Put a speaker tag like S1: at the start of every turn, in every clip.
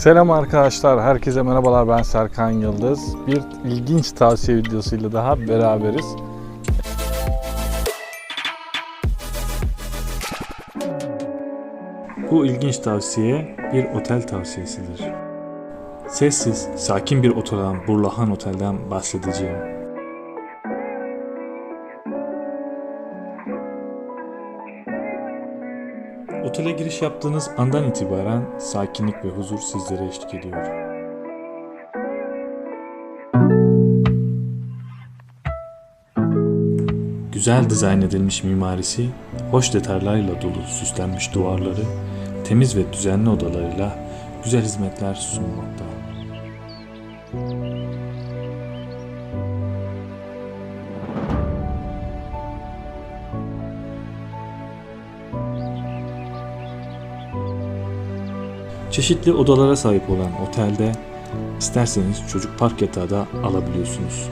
S1: Selam arkadaşlar, herkese merhabalar. Ben Serkan Yıldız. Bir ilginç tavsiye videosuyla daha beraberiz. Bu ilginç tavsiye bir otel tavsiyesidir. Sessiz, sakin bir otel olan Burlahan Otel'den bahsedeceğim. Otele giriş yaptığınız andan itibaren sakinlik ve huzur sizlere eşlik ediyor. Güzel dizayn edilmiş mimarisi, hoş detaylarla dolu süslenmiş duvarları, temiz ve düzenli odalarıyla güzel hizmetler sunmakta. Çeşitli odalara sahip olan otelde isterseniz çocuk park yatağı da alabiliyorsunuz.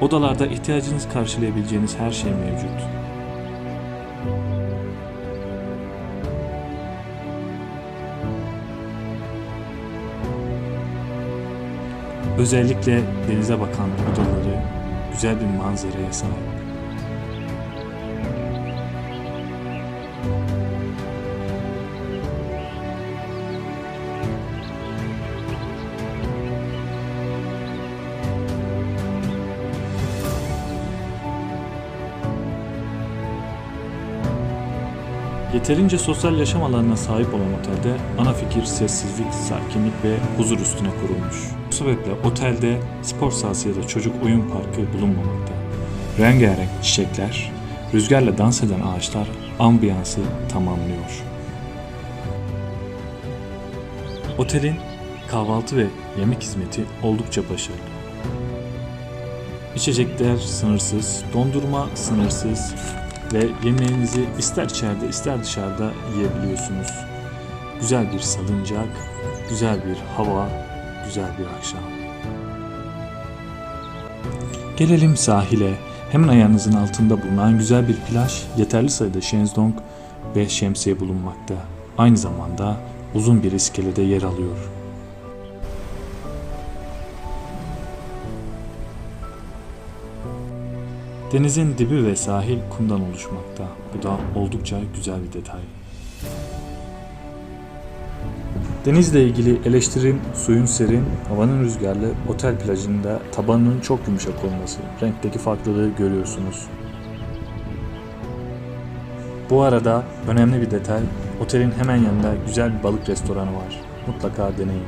S1: Odalarda ihtiyacınız karşılayabileceğiniz her şey mevcut. Özellikle denize bakan odaları güzel bir manzaraya sahip. Yeterince sosyal yaşam alanına sahip olan otelde ana fikir sessizlik, sakinlik ve huzur üstüne kurulmuş. Bu sebeple otelde spor sahası ya da çocuk oyun parkı bulunmamakta. Rengarenk çiçekler, rüzgarla dans eden ağaçlar ambiyansı tamamlıyor. Otelin kahvaltı ve yemek hizmeti oldukça başarılı. İçecekler sınırsız, dondurma sınırsız ve yemeğinizi ister içeride ister dışarıda yiyebiliyorsunuz. Güzel bir salıncak, güzel bir hava, güzel bir akşam. Gelelim sahile. Hemen ayağınızın altında bulunan güzel bir plaj, yeterli sayıda şezlong ve şemsiye bulunmakta. Aynı zamanda uzun bir iskelede yer alıyor. Denizin dibi ve sahil kumdan oluşmakta. Bu da oldukça güzel bir detay. Denizle ilgili eleştirim suyun serin, havanın rüzgarlı, otel plajında tabanının çok yumuşak olması. Renkteki farklılığı görüyorsunuz. Bu arada önemli bir detay, otelin hemen yanında güzel bir balık restoranı var. Mutlaka deneyin.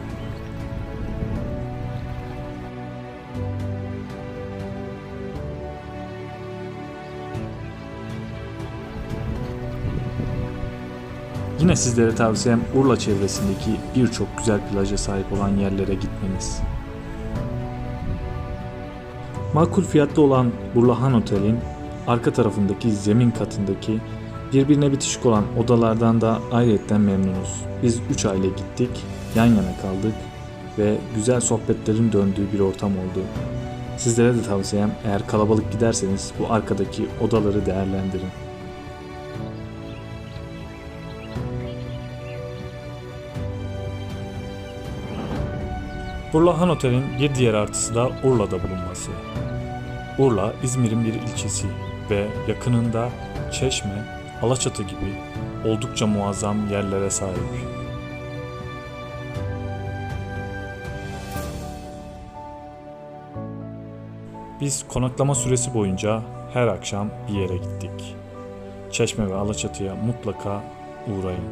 S1: Yine sizlere tavsiyem Urla çevresindeki birçok güzel plaja sahip olan yerlere gitmeniz. Makul fiyatlı olan Burlahan Otel'in arka tarafındaki zemin katındaki birbirine bitişik olan odalardan da ayrıyetten memnunuz. Biz 3 aile gittik, yan yana kaldık ve güzel sohbetlerin döndüğü bir ortam oldu. Sizlere de tavsiyem eğer kalabalık giderseniz bu arkadaki odaları değerlendirin. Burlahan Otel'in bir diğer artısı da Urla'da bulunması. Urla, İzmir'in bir ilçesi ve yakınında Çeşme, Alaçatı gibi oldukça muazzam yerlere sahip. Biz konaklama süresi boyunca her akşam bir yere gittik. Çeşme ve Alaçatı'ya mutlaka uğrayın.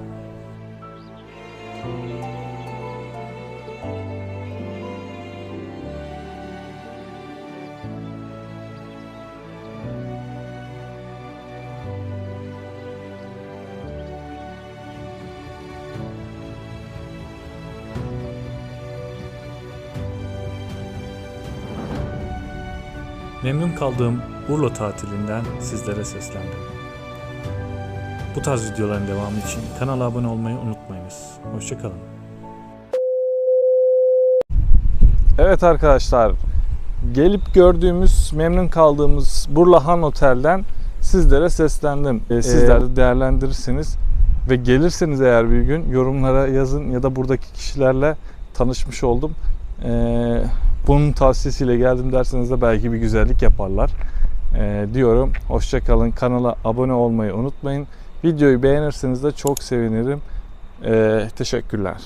S1: Memnun kaldığım Urla tatilinden sizlere seslendim. Bu tarz videoların devamı için kanala abone olmayı unutmayınız. Hoşçakalın. Evet arkadaşlar, gelip gördüğümüz, memnun kaldığımız Burlahan Otel'den sizlere seslendim. Ee, sizler de değerlendirirsiniz ve gelirseniz eğer bir gün yorumlara yazın ya da buradaki kişilerle tanışmış oldum. Ee, bunun tavsiyesiyle geldim derseniz de belki bir güzellik yaparlar. Ee, diyorum. Hoşçakalın. Kanala abone olmayı unutmayın. Videoyu beğenirseniz de çok sevinirim. Ee, teşekkürler.